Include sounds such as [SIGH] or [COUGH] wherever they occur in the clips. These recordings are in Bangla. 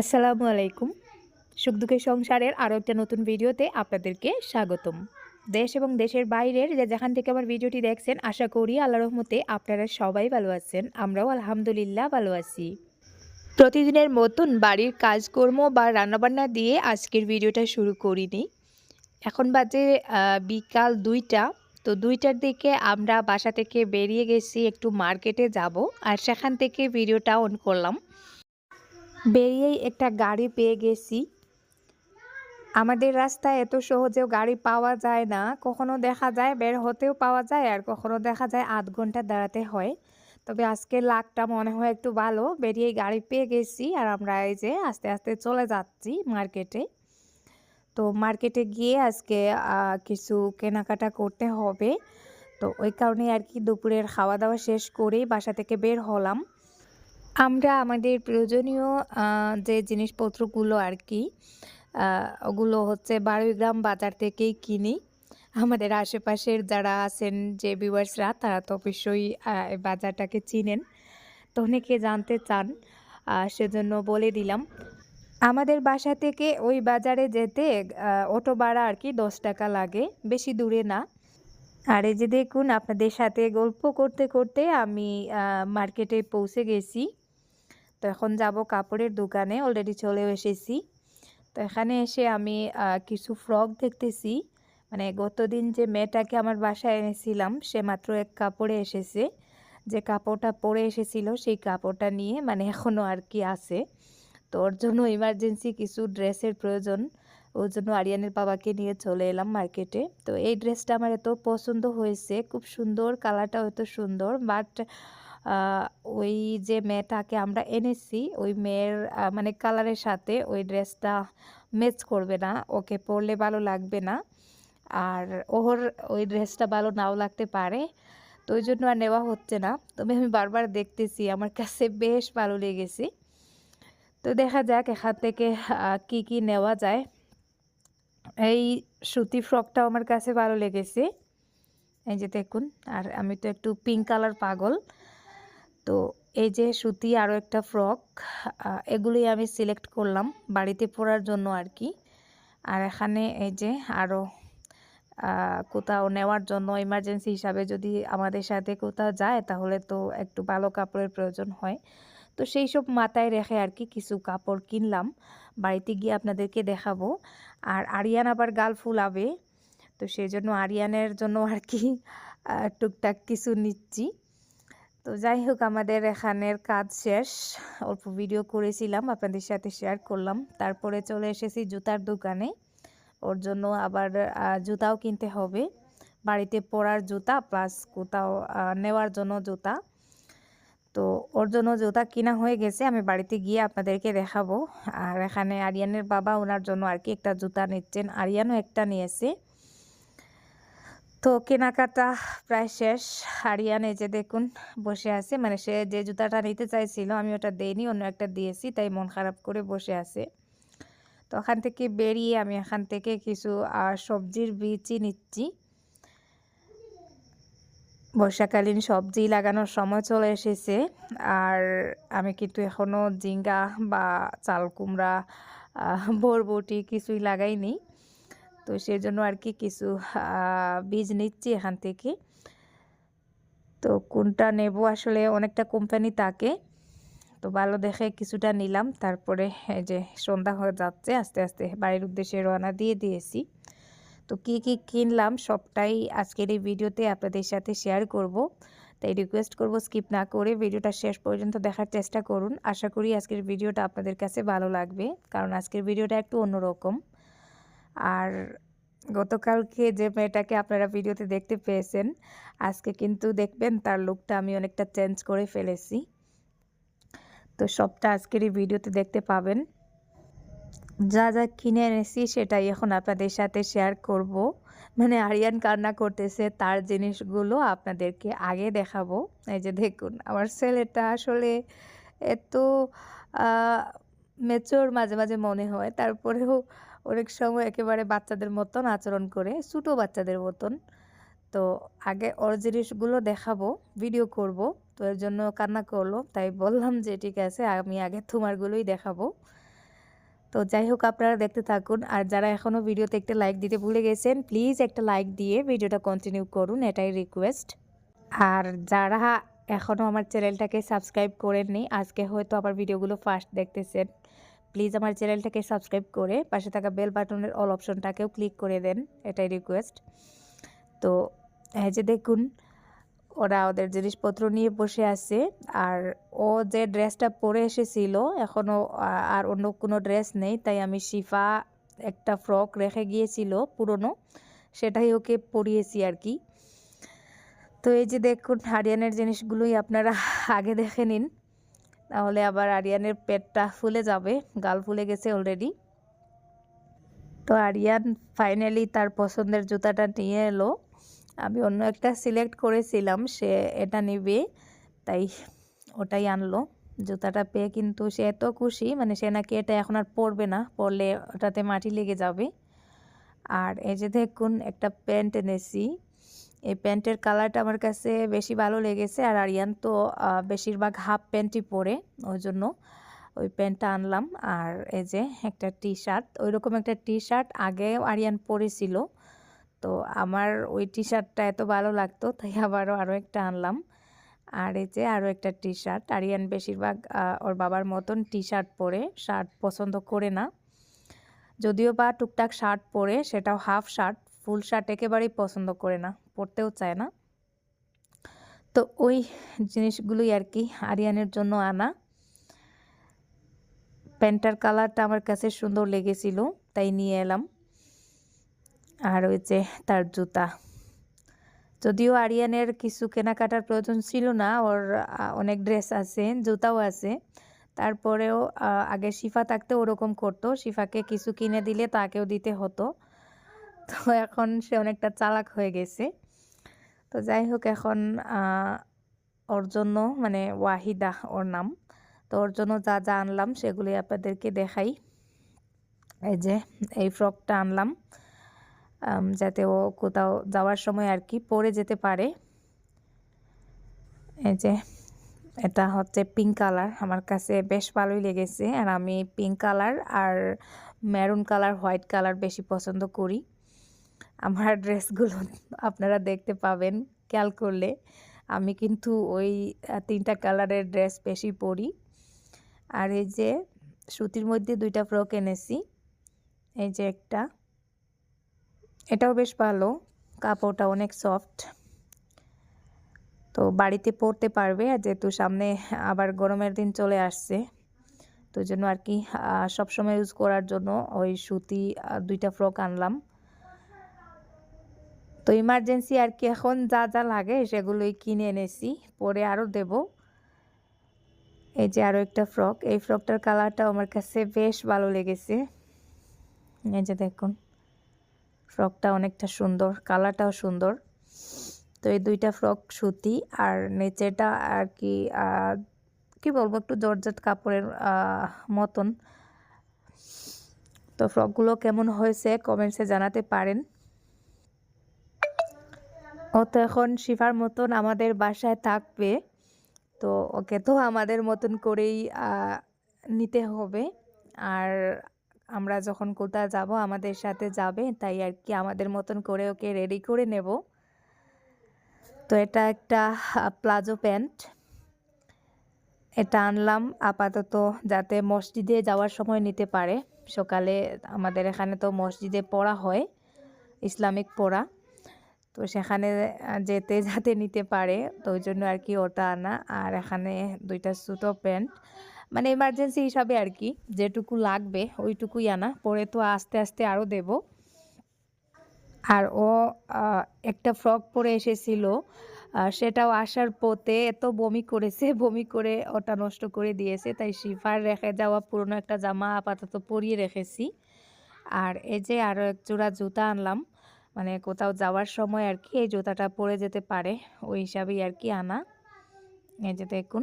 আসসালামু আলাইকুম। সুখ দুঃখের সংসারের আরও একটা নতুন ভিডিওতে আপনাদেরকে স্বাগতম। দেশ এবং দেশের বাইরের যে যেখান থেকে আমার ভিডিওটি দেখছেন, আশা করি আল্লাহ রহমতে আপনারা সবাই ভালো আছেন, আমরাও আলহামদুলিল্লাহ ভালো আছি। প্রতিদিনের মতন বাড়ির কাজকর্ম বা রান্নাবান্না দিয়ে আজকের ভিডিওটা শুরু করিনি। এখন বাজে বিকাল দুইটা। তো দুইটার দিকে আমরা বাসা থেকে বেরিয়ে গেছি, একটু মার্কেটে যাব, আর সেখান থেকে ভিডিওটা অন করলাম। বেরিয়েই একটা গাড়ি পেয়ে গেছি। আমাদের রাস্তায় এত সহজেও গাড়ি পাওয়া যায় না, কখনো দেখা যায়, বের হতেও পাওয়া যায় আর কখনো দেখা যায় আধ ঘণ্টা দাঁড়াতে হয়। তবে আজকে লাকটা মনে হয় একটু ভালো বেরিয়ে গাড়ি পেয়ে গেছি আর আমরা এই যে আস্তে আস্তে চলে যাচ্ছি মার্কেটে। তো মার্কেটে গিয়ে আজকে কিছু কেনাকাটা করতে হবে। তো ওই কারণে আর কি দুপুরের খাওয়া দাওয়া শেষ করেই বাসা থেকে বের হলাম। আমরা আমাদের প্রয়োজনীয় যে জিনিসপত্রগুলো আর কি ওগুলো হচ্ছে বারোইগ্রাম বাজার থেকেই কিনি। আমাদের আশেপাশের যারা আছেন, যে ভিউয়ার্সরা, তারা তো অবশ্যই বাজারটাকে চিনেন। তো অনেকে জানতে চান সেজন্য বলে দিলাম। আমাদের বাসা থেকে ওই বাজারে যেতে অটো ভাড়া আর কি দশ টাকা লাগে, বেশি দূরে না। আর এই যে দেখুন, আপনাদের সাথে গল্প করতে করতে আমি মার্কেটে পৌঁছে গেছি। তো এখন যাব কাপড়ের দোকানে অলরেডি চলেও এসেছি। তো এখানে এসে আমি কিছু ফ্রক দেখতেছি। মানে গতদিন যে মেয়েটাকে আমার বাসায় এনেছিলাম, সে মাত্র এক কাপড়ে এসেছে। যে কাপড়টা পরে এসেছিল, সেই কাপড়টা নিয়ে মানে এখনও আর কি আছে। তো ওর জন্য ইমার্জেন্সি কিছু ড্রেসের প্রয়োজন। ওর জন্য আরিয়ানের বাবাকে নিয়ে চলে এলাম মার্কেটে। তো এই ড্রেসটা আমার এত পছন্দ হয়েছে, খুব সুন্দর, কালারটাও এত সুন্দর বাট ওই যে মেয়েটাকে আমরা এনেছি, ওই মেয়ের মানে কালারের সাথে ওই ড্রেসটা ম্যাচ করবে না, ওকে পরলে ভালো লাগবে না। আর ওর ওই ড্রেসটা ভালো নাও লাগতে পারে, তো ওই জন্য আর নেওয়া হচ্ছে না। তবে আমি বারবার দেখতেছি, আমার কাছে বেশ ভালো লেগেছে। তো দেখা যাক এখান থেকে কি কি নেওয়া যায়। এই সুতি ফ্রকটাও আমার কাছে ভালো লেগেছে। এই যে দেখুন, আর আমি তো একটু পিঙ্ক কালার পাগল। তো এই যে সুতি আরও একটা ফ্রক আহ, এগুলোই আমি সিলেক্ট করলাম বাড়িতে পরার জন্য আর কি আর এখানে এই যে আরও কোথাও নেওয়ার জন্য ইমার্জেন্সি হিসাবে যদি আমাদের সাথে কোথাও যায় তাহলে তো একটু ভালো কাপড়ের প্রয়োজন হয়। তো সেই সব মাথায় রেখে আর কি কিছু কাপড় কিনলাম বাড়িতে গিয়ে আপনাদেরকে দেখাবো। আর আরিয়ান আবার গাল ফুলাবে তো সেই জন্য আরিয়ানের জন্য আর কি টুকটাক কিছু নিচ্ছি। তো যাই হোক আমাদের এখানের কাজ শেষ। অল্প ভিডিও করেছিলাম, আপনাদের সাথে শেয়ার করলাম। তারপরে চলে এসেছি জুতার দোকানে। ওর জন্য আবার জুতাও কিনতে হবে। বাড়িতে পরার জুতা প্লাস কোথাও নেওয়ার জন্য জুতা। তো ওর জন্য জুতা কিনা হয়ে গেছে, আমি বাড়িতে গিয়ে আপনাদেরকে দেখাবো। আর এখানে আরিয়ানের বাবা ওনার জন্য আর কি একটা জুতা নিচ্ছেন। আরিয়ানও একটা নিয়েছে। তো কেনাকাটা প্রায় শেষ। আরিয়ান এই যে দেখুন বসে আছে মানে সে যে জুতাটা নিতে চাইছিল আমি ওটা দেইনি, অন্য একটা দিয়েছি, তাই মন খারাপ করে বসে আছে। তো ওখান থেকে বেরিয়ে আমি এখান থেকে কিছু সবজির বীজই নিচ্ছি। বর্ষাকালীন সবজি লাগানোর সময় চলে এসেছে। আর আমি কিন্তু এখনও ঝিঙ্গা বা চাল কুমড়া বরবটি কিছুই লাগাইনি। তো সেই জন্য আর কি কিছু বীজ নিচ্ছি এখান থেকে। তো কোনটা নেব আসলে অনেকটা কোম্পানি থাকে। তো ভালো দেখে কিছুটা নিলাম। তারপরে যে সন্ধ্যা হয়ে যাচ্ছে, আস্তে আস্তে বাড়ির উদ্দেশ্যে রওনা দিয়ে দিয়েছি। তো কি কি কিনলাম সবটাই আজকের এই ভিডিওতে আপনাদের সাথে শেয়ার করব। তাই রিকোয়েস্ট করব স্কিপ না করে ভিডিওটা শেষ পর্যন্ত দেখার চেষ্টা করুন। আশা করি আজকের ভিডিওটা আপনাদের কাছে ভালো লাগবে। কারণ আজকের ভিডিওটা একটু অন্যরকম। আর গতকালকে যে মেয়েটাকে আপনারা ভিডিওতে দেখতে পেয়েছেন, আজকে কিন্তু দেখবেন তার লুকটা আমি অনেকটা চেঞ্জ করে ফেলেছি। তো সবটা আজকের এই ভিডিওতে দেখতে পাবেন। যা যা কিনে এনেছি সেটাই এখন আপনাদের সাথে শেয়ার করব। মানে আরিয়ান কান্না করতেছে, তার জিনিসগুলো আপনাদেরকে আগে দেখাবো। এই যে দেখুন, আমার ছেলেটা আসলে এত মেচোর মাঝে মাঝে মনে হয়, তারপরেও অনেক সময় একেবারে বাচ্চাদের মতন আচরণ করে, ছোটো বাচ্চাদের মতন। তো আগে ওর জিনিসগুলো দেখাবো ভিডিও করব। তো এর জন্য কান্না করল, তাই বললাম যে, ঠিক আছে, আমি আগে তোমারগুলোই দেখাবো। তো যাই হোক, আপনারা দেখতে থাকুন। আর যারা এখনও ভিডিওতে একটা লাইক দিতে ভুলে গেছেন প্লিজ একটা লাইক দিয়ে ভিডিওটা কন্টিনিউ করুন, এটাই রিকোয়েস্ট আর যারা এখনও আমার চ্যানেলটাকে সাবস্ক্রাইব করেননি, আজকে হয়তো আমার ভিডিওগুলো ফার্স্ট দেখতেছেন। প্লিজ আমার চ্যানেলটাকে সাবস্ক্রাইব করে পাশে থাকা বেল বাটনের অল অপশনটাকেও ক্লিক করে দেন, এটাই রিকোয়েস্ট তো এই যে দেখুন, ওরা ওদের জিনিসপত্র নিয়ে বসে আছে, আর ও যে ড্রেসটা পরে এসেছিল এখনও আর অন্য কোনো ড্রেস নেই, তাই আমি শিফা একটা ফ্রক রেখে গিয়েছিল, পুরনো, সেটাই ওকে পরিয়েছি আর কি। তো এই যে দেখুন আরিয়ানের জিনিসগুলোই আপনারা আগে দেখে নিন। তাহলে আবার আরিয়ানের পেটটা ফুলে যাবে, গাল ফুলে গেছে অলরেডি তো আরিয়ান ফাইনালি তার পছন্দের জুতাটা নিয়ে এলো। আমি অন্য একটা সিলেক্ট করেছিলাম, সে এটা নেবে, তাই ওটাই আনলো। জুতাটা পেয়ে কিন্তু সে এত খুশি মানে সে নাকি এটা এখন আর পরবে না, পরলে ওটাতে মাটি লেগে যাবে। আর এই যে দেখুন, একটা প্যান্ট এনেছি। এই প্যান্টের কালারটা আমার কাছে বেশি ভালো লেগেছে আর আরিয়ান তো বেশিরভাগ হাফ প্যান্টই পরে, ওই জন্য ওই প্যান্টটা আনলাম। আর এই যে একটা টি শার্ট ওই রকম একটা টি শার্ট আগে আরিয়ান পরেছিল, তো আমার ওই টি শার্টটা এত ভালো লাগতো, তাই আবারও আরও একটা আনলাম। আর এই যে আরও একটা টি শার্ট আরিয়ান বেশিরভাগ ওর বাবার মতন টি শার্ট পরে, শার্ট পছন্দ করে না। যদিও বা টুকটাক শার্ট পরে, সেটাও হাফ শার্ট ফুল শার্ট একেবারেই পছন্দ করে না, পরতেও চায় না। তো ওই জিনিসগুলোই আর কি আরিয়ানের জন্য আনা। প্যান্টার কালারটা আমার কাছে সুন্দর লেগেছিল, তাই নিয়ে এলাম। আর ওই যে তার জুতা। যদিও আরিয়ানের কিছু কেনাকাটার প্রয়োজন ছিল না, ওর অনেক ড্রেস আছে, জুতাও আছে। তারপরেও আগে শিফা থাকতে ওরকম করতো, শিফাকে কিছু কিনে দিলে তাকেও দিতে হতো। তো এখন সে অনেকটা চালাক হয়ে গেছে। তো যাই হোক, এখন ওর জন্য মানে ওয়াহিদা ওর নাম। তো ওর জন্য যা যা আনলাম সেগুলি আপনাদেরকে দেখাই। এই যে, এই ফ্রকটা আনলাম যাতে ও কোথাও যাওয়ার সময় আর কি পরে যেতে পারে। এই যে, এটা হচ্ছে পিঙ্ক কালার। আমার কাছে বেশ ভালোই লেগেছে। আর আমি পিঙ্ক কালার আর মেরুন কালার, হোয়াইট কালার বেশি পছন্দ করি। আমার ড্রেসগুলো আপনারা দেখতে পাবেন, খেয়াল করলে। আমি কিন্তু ওই তিনটা কালারের ড্রেস বেশি পরি। আর এই যে সুতির মধ্যে দুইটা ফ্রক এনেছি, এই যে একটা। এটাও বেশ ভালো, কাপড়টা অনেক সফট। তো বাড়িতে পরতে পারবে, আর যেহেতু সামনে আবার গরমের দিন চলে আসছে, তো জন্য আর কি সবসময় ইউজ করার জন্য ওই সুতি দুইটা ফ্রক আনলাম। তো ইমার্জেন্সি আর কি এখন যা যা লাগে সেগুলোই কিনে এনেছি। পরে আরও দেব। এই যে আরও একটা ফ্রক এই ফ্রকটার কালারটা আমার কাছে বেশ ভালো লেগেছে। এই যে দেখুন ফ্রকটা অনেকটা সুন্দর কালারটাও সুন্দর। তো এই দুইটা ফ্রক সুতি আর নিচেটা আর কি কি বলব, একটু জর্জেট কাপড়ের মতন। তো ফ্রকগুলো কেমন হয়েছে কমেন্টসে জানাতে পারেন। ও তো এখন শিফার মতন আমাদের বাসায় থাকবে। তো ওকে তো আমাদের মতন করেই নিতে হবে। আর আমরা যখন কোথাও যাব, আমাদের সাথে যাবে, তাই আর কি আমাদের মতন করে ওকে রেডি করে নেব। তো এটা একটা প্লাজো প্যান্ট। এটা আনলাম আপাতত যাতে মসজিদে যাওয়ার সময় নিতে পারে। সকালে আমাদের এখানে তো মসজিদে পড়া হয়, ইসলামিক পড়া। তো সেখানে যেতে, [LAUGHS] যাতে নিতে পারে। তো ওই জন্য আর কি ওটা আনা। আর এখানে দুইটা সুতো, প্যান্ট মানে এমার্জেন্সি হিসাবে আর কি, যেটুকু লাগবে ওইটুকুই আনা। পরে তো আস্তে আস্তে আরও দেব। আর ও একটা ফ্রক পরে এসেছিল। সেটাও আসার পথে এত বমি করেছে, [LAUGHS] বমি করে ওটা নষ্ট করে দিয়েছে। তাই শিফার রেখে যাওয়া, পুরনো একটা জামা আপাতত পরিয়ে রেখেছি। আর এই যে আরও এক জোড়া জুতা আনলাম। মানে কোথাও যাওয়ার সময় আর কি এই জুতাটা পরে যেতে পারে ওই হিসাবেই আর কি আনা এই যে দেখুন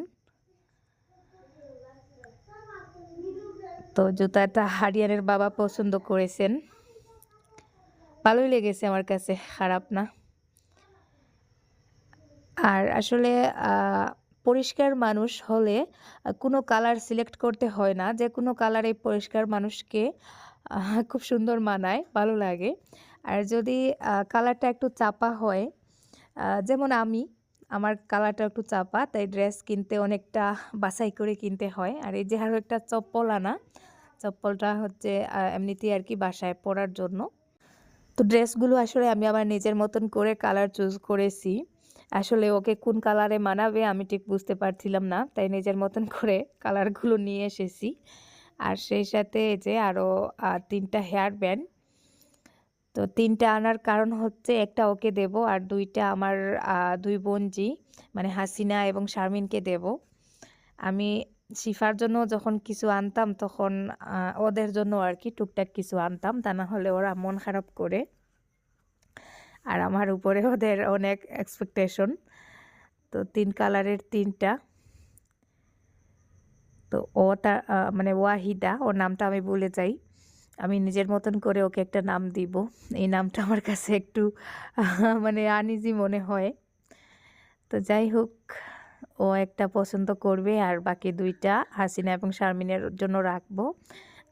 তো জুতাটা হারিয়ানের বাবা পছন্দ করেছেন ভালোই লেগেছে আমার কাছে খারাপ না আর আসলে পরিষ্কার মানুষ হলে কোনো কালার সিলেক্ট করতে হয় না। যে যেকোনো কালারে পরিষ্কার মানুষকে খুব সুন্দর মানায়, ভালো লাগে। আর যদি কালারটা একটু চাপা হয়, যেমন আমি, আমার কালারটা একটু চাপা, তাই ড্রেস কিনতে অনেকটা বাছাই করে কিনতে হয়। আর এই যে আরও একটা চপ্পল আনা। চপ্পলটা হচ্ছে আ আর কি বাসায় পরার জন্য। তো ড্রেসগুলো আসলে আমি আমার নিজের মতন করে কালার চুজ করেছি। আসলে ওকে কোন কালারে মানাবে আমি ঠিক বুঝতে পারছিলাম না। তাই নিজের মতন করে কালারগুলো নিয়ে এসেছি। আর সেই সাথে যে আরও আ ৩ টা হেয়ার ব্যান্ড। তো তিনটা আনার কারণ হচ্ছে একটা ওকে দেব আর দুইটা আমার দুই ২ বোনজি মানে হাসিনা এবং শারমিনকে দেব। আমি শিফার জন্য যখন কিছু আনতাম তখন ওদের জন্য আর কি টুকটাক কিছু আনতাম। তা না হলে ওরা মন খারাপ করে। আর আমার উপরে ওদের অনেক এক্সপেকটেশন। তো তিন কালারের তিনটা তো ও তা মানে ওয়াহিদা, ওর নামটা আমি ভুলে যাই। আমি নিজের মতন করে ওকে একটা নাম দিব। এই নামটা আমার কাছে একটু [LAUGHS] মানে আনইজি মনে হয়। তো যাই হোক, ও একটা পছন্দ করবে আর বাকি দুইটা হাসিনা এবং শারমিনের জন্য রাখব।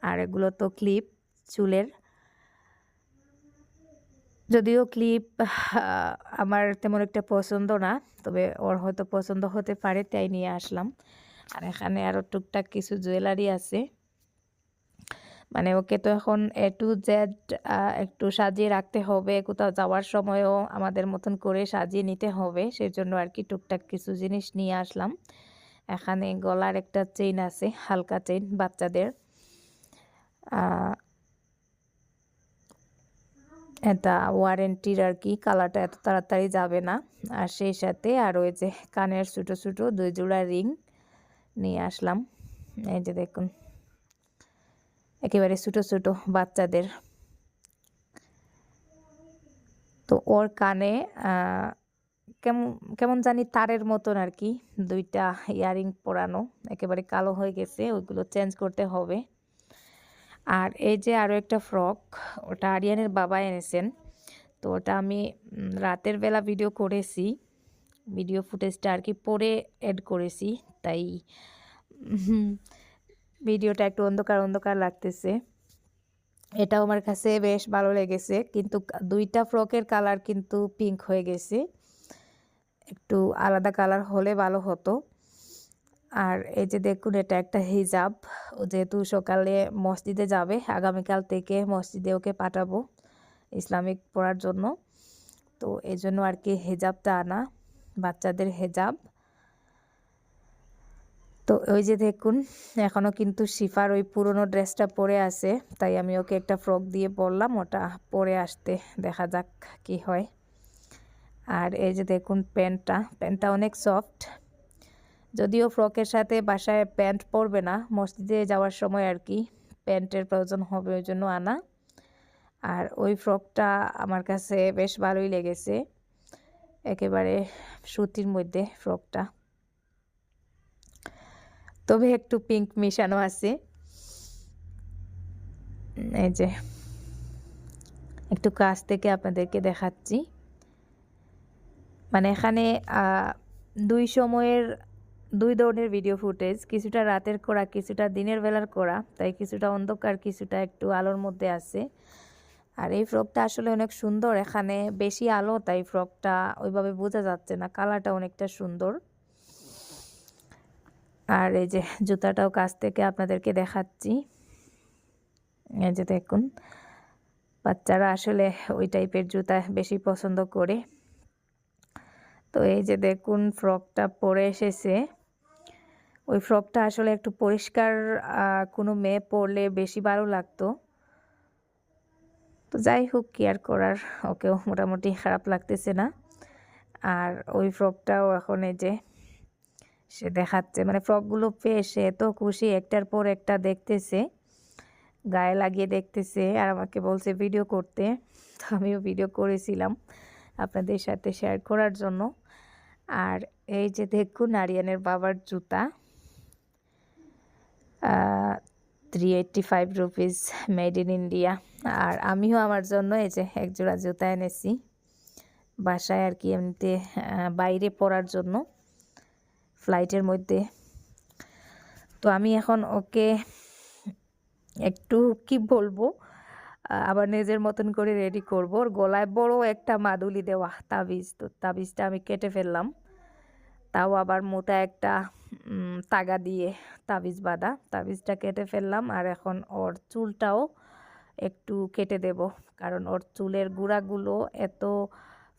আর এগুলো তো ক্লিপ চুলের। যদিও ক্লিপ আমার তেমন একটা পছন্দ না। তবে ওর হয়তো পছন্দ হতে পারে তাই নিয়ে আসলাম। আর এখানে আরও টুকটাক কিছু জুয়েলারি আছে। মানে ওকে তো এখন এ টু জেড একটু সাজিয়ে রাখতে হবে। কোথাও যাওয়ার সময়ও আমাদের মতন করে সাজিয়ে নিতে হবে। সেজন্য আরকি টুকটাক কিছু জিনিস নিয়ে আসলাম। এখানে গলার একটা চেইন আছে, হালকা চেইন বাচ্চাদের। এটা ওয়ারেন্টির আর কি কালারটা এত তাড়াতাড়ি যাবে না। আর সেই সাথে আর ওই যে কানের ছোট, ছোট দুই জোড়া রিং নিয়ে আসলাম। এই যে দেখুন। একেবারে ছোটো ছোটো বাচ্চাদের। তো ওর কানে কেমন কেমন জানি তারের মতন আর কি দুইটা ইয়ারিং পরানো। একেবারে কালো হয়ে গেছে। ওইগুলো চেঞ্জ করতে হবে। আর এই যে আরও একটা ফ্রক, ওটা আরিয়ানের বাবা এনেছেন। তো ওটা আমি রাতের বেলা ভিডিও করেছি। ভিডিও ফুটেজটা আর কি পরে এড করেছি। তাই ভিডিওটা একটু অন্ধকার, অন্ধকার লাগতেছে। এটাও আমার কাছে বেশ ভালো লেগেছে। কিন্তু দুইটা ফ্রকের কালার কিন্তু পিঙ্ক হয়ে গেছে। একটু আলাদা কালার হলে ভালো হতো। আর এই যে দেখুন এটা একটা হিজাব। যেহেতু সকালে মসজিদে যাবে, আগামীকাল থেকে মসজিদে ওকে পাঠাবো ইসলামিক পড়ার জন্য। তো এজন্য আরকি হিজাবটা আনা, বাচ্চাদের হিজাব। তো ওই যে দেখুন এখনও কিন্তু শিফার ওই পুরনো ড্রেসটা পরে আছে। তাই আমি ওকে একটা ফ্রক দিয়ে বললাম ওটা পরে আসতে। দেখা যাক কি হয়। আর এই যে দেখুন প্যান্টটা, প্যান্টটা অনেক সফট। যদিও ফ্রকের সাথে বাসায় প্যান্ট পরবে না, মসজিদে যাওয়ার সময় আর কি প্যান্টের প্রয়োজন হবে ওই জন্য আনা। আর ওই ফ্রকটা আমার কাছে বেশ ভালোই লেগেছে। একেবারে সুতির মধ্যে ফ্রকটা। তবে একটু পিঙ্ক মিশানো আছে। এই যে। একটু কাছ থেকে আপনাদেরকে দেখাচ্ছি। মানে এখানে ২ সময়ের দুই ধরনের ভিডিও ফুটেজ। কিছুটা রাতের করা, কিছুটা দিনের বেলার করা। তাই কিছুটা অন্ধকার, কিছুটা একটু আলোর মধ্যে আছে। আর এই ফ্রকটা আসলে অনেক সুন্দর। এখানে বেশি আলো তাই ফ্রকটা ওইভাবে বোঝা যাচ্ছে না। কালারটা অনেকটা সুন্দর। আর এই যে জুতাটাও কাছ থেকে আপনাদেরকে দেখাচ্ছি। এই যে দেখুন। বাচ্চারা আসলে ওই টাইপের জুতা বেশি পছন্দ করে। তো এই যে দেখুন ফ্রকটা পরে এসেছে। ওই ফ্রকটা আসলে একটু পরিষ্কার কোনো মেয়ে পরলে বেশি ভালো লাগতো। তো যাই হোক কি আর করার, ওকেও মোটামুটি খারাপ লাগতেছে না। আর ওই ফ্রকটাও এখন এই যে সে দেখাচ্ছে। মানে ফ্রকগুলো পেয়ে সে এত খুশি, একটার পর একটা দেখতেছে। গায়ে লাগিয়ে দেখতেছে আর আমাকে বলছে ভিডিও করতে। তো আমিও ভিডিও করেছিলাম আপনাদের সাথে শেয়ার করার জন্য। আর এই যে দেখুন আরিয়ানের বাবার জুতা। Three eighty five rupees made in India. আর আমিও আমার জন্য এই যে এক জোড়া জুতা এনেছি। বাসায় আর কি এমনিতে বাইরে পরার জন্য। ফ্লাইটের মধ্যে। তো আমি এখন ওকে একটু কি বলব? আবার নিজের মতন করে রেডি করব। ওর গলায় বড় একটা মাদুলি দেওয়া, তাবিজ। তো তাবিজটা আমি কেটে ফেললাম। তাও আবার মোটা একটা তাগা দিয়ে তাবিজ বাঁধা। তাবিজটা কেটে ফেললাম আর এখন ওর চুলটাও একটু কেটে দেব। কারণ ওর চুলের গুঁড়াগুলো এত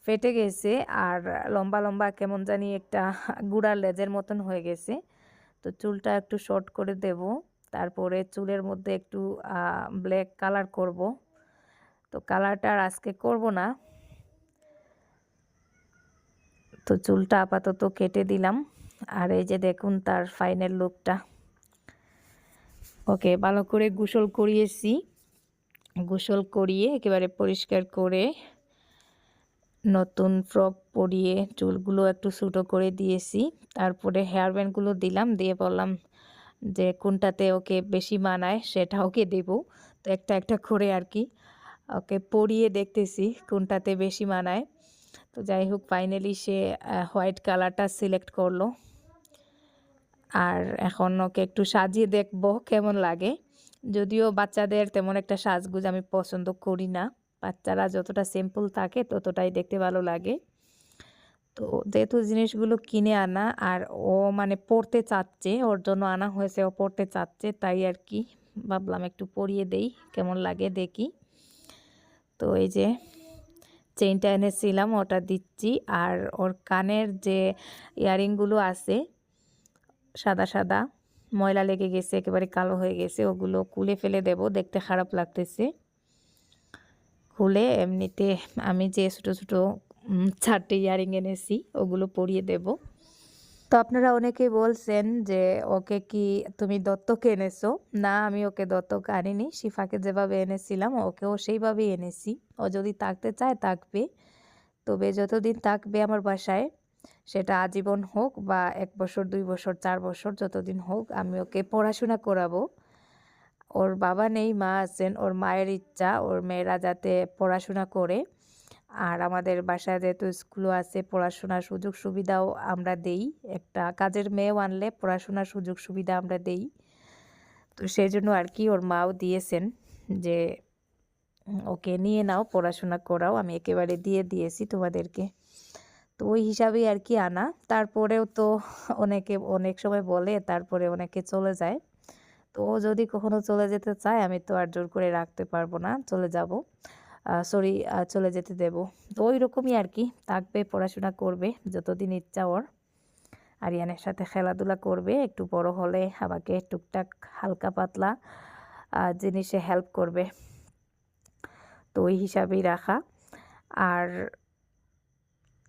ফেটে গেছে আর লম্বা লম্বা কেমন জানি একটা গুঁড়ার লেজের মতন হয়ে গেছে। তো চুলটা একটু শর্ট করে দেব, তারপরে চুলের মধ্যে একটু ব্ল্যাক কালার করব। তো কালারটা আর আজকে করব না। তো চুলটা আপাতত কেটে দিলাম। আর এই যে দেখুন তার ফাইনাল লুকটা ওকে, ভালো করে গোসল করিয়েছি। গোসল করিয়ে একেবারে পরিষ্কার করে নতুন ফ্রক পরিয়ে চুলগুলো একটু ছোটো করে দিয়েছি। তারপরে হেয়ার ব্যান্ডগুলো দিলাম, দিয়ে বললাম যে কোনটাতে ওকে বেশি মানায় সেটা ওকে দেব। তো একটা একটা করে আর কি ওকে পরিয়ে দেখতেছি কোনটাতে বেশি মানায়। তো যাই হোক ফাইনালি সে হোয়াইট কালারটা সিলেক্ট করল। আর এখন ওকে একটু সাজিয়ে দেখব কেমন লাগে। যদিও বাচ্চাদের তেমন একটা সাজগুজ আমি পছন্দ করি না। বাচ্চারা যতটা সিম্পল থাকে ততটাই দেখতে ভালো লাগে। তো যেহেতু জিনিসগুলো কিনে আনা আর ও মানে পড়তে চাচ্ছে, ওর জন্য আনা হয়েছে, ও পড়তে চাচ্ছে, তাই আর কি ভাবলাম একটু পরিয়ে দেই, কেমন লাগে দেখি। তো এই যে চেইনটা এনেছিলাম, ওটা দিচ্ছি আর ওর কানের যে ইয়ারিংগুলো আছে, সাদা সাদা, ময়লা লেগে গেছে, একেবারে কালো হয়ে গেছে, ওগুলো কুলে ফেলে দেব, দেখতে খারাপ লাগতেছে। খুলে এমনিতে আমি যে ছোটো ছোটো চারটে ইয়ারিং এনেছি, ওগুলো পরিয়ে দেব। তো আপনারা অনেকে বলছেন যে, ওকে কি তুমি দত্তক এনেছো? না, আমি ওকে দত্তক আনিনি। শিফাকে যেভাবে এনেছিলাম, ওকেও সেইভাবেই এনেছি। ও যদি থাকতে চায়, থাকবে। তবে যতদিন থাকবে আমার বাসায়, সেটা আজীবন হোক বা এক বছর, দুই বছর, চার বছর, যতদিন হোক আমি ওকে পড়াশোনা করাবো। ওর বাবা নেই, মা আছেন, ওর মায়ের ইচ্ছা, ওর মেয়েরা যাতে পড়াশোনা করে। আর আমাদের বাসায় যেহেতু স্কুলও আছে, পড়াশোনার সুযোগ সুবিধাও আমরা দেই। একটা কাজের মেয়েও আনলে পড়াশোনার সুযোগ সুবিধা আমরা দেই। তো সেই জন্য আর কি ওর মাও দিয়েছেন যে, ওকে নিয়ে নাও, পড়াশোনা করাও, আমি একেবারে দিয়ে দিয়েছি তোমাদেরকে। তো ওই হিসাবেই আর কি আনা। তারপরেও তো অনেকে, অনেক সময় বলে, তারপরে অনেকে চলে যায়। ও যদি কখনো চলে যেতে চায়, আমি তো আর জোর করে রাখতে পারব না, চলে যাব। সরি চলে যেতে দেব। তো ওই রকমই আর কি, থাকবে, পড়াশোনা করবে, যতদিন ইচ্ছা ওর। আরিয়ানের সাথে খেলাধুলা করবে, একটু বড় হলে আমাকে টুকটাক হালকা পাতলা জিনিসে হেল্প করবে। তো ওই হিসাবেই রাখা। আর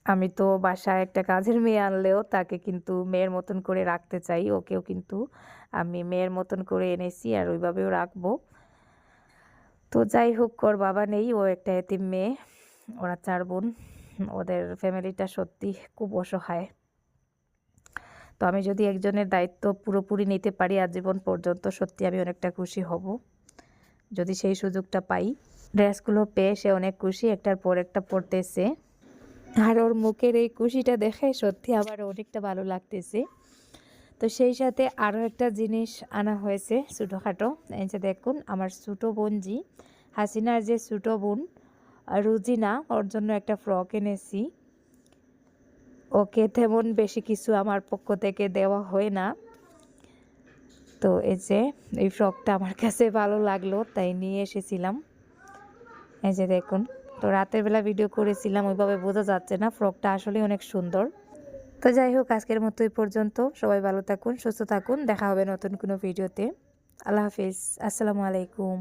আমি তো বাসায় একটা কাজের মেয়ে আনলেও তাকে কিন্তু মেয়ের মতন করে রাখতে চাই, ওকেও কিন্তু আমি মেয়ের মতন করে এনেছি আর ওইভাবেও রাখব। তো যাই হোক, ওর বাবা নেই, ও একটা এতিম মেয়ে, ওরা চার বোন, ওদের ফ্যামিলিটা সত্যি খুব অসহায়। তো আমি যদি একজনের দায়িত্ব পুরোপুরি নিতে পারি আজীবন পর্যন্ত, সত্যি আমি অনেকটা খুশি হব। যদি সেই সুযোগটা পাই। ড্রেসগুলো পেয়ে সে অনেক খুশি, একটার পর একটা পরতেছে। আর ওর মুখের এই খুশিটা দেখে সত্যি আবার অনেকটা ভালো লাগতেছে। তো সেই সাথে আরও একটা জিনিস আনা হয়েছে ছোটোখাটো। এই যে দেখুন, আমার ছোটো বোনজি, হাসিনার যে ছোটো বোন, রুজিনা, ওর জন্য একটা ফ্রক এনেছি। ওকে তেমন বেশি কিছু আমার পক্ষ থেকে দেওয়া হয় না। তো এই যে, এই ফ্রকটা আমার কাছে ভালো লাগল, তাই নিয়ে এসেছিলাম। এই যে দেখুন তো রাতের বেলা ভিডিও করেছিলাম, ওইভাবে বোঝা যাচ্ছে না ফ্রকটা আসলে অনেক সুন্দর। তো যাই হোক, আজকের মতো এই পর্যন্ত। সবাই ভালো থাকুন, সুস্থ থাকুন, দেখা হবে নতুন কোনো ভিডিওতে আল্লাহ হাফিজ, আসসালামু আলাইকুম।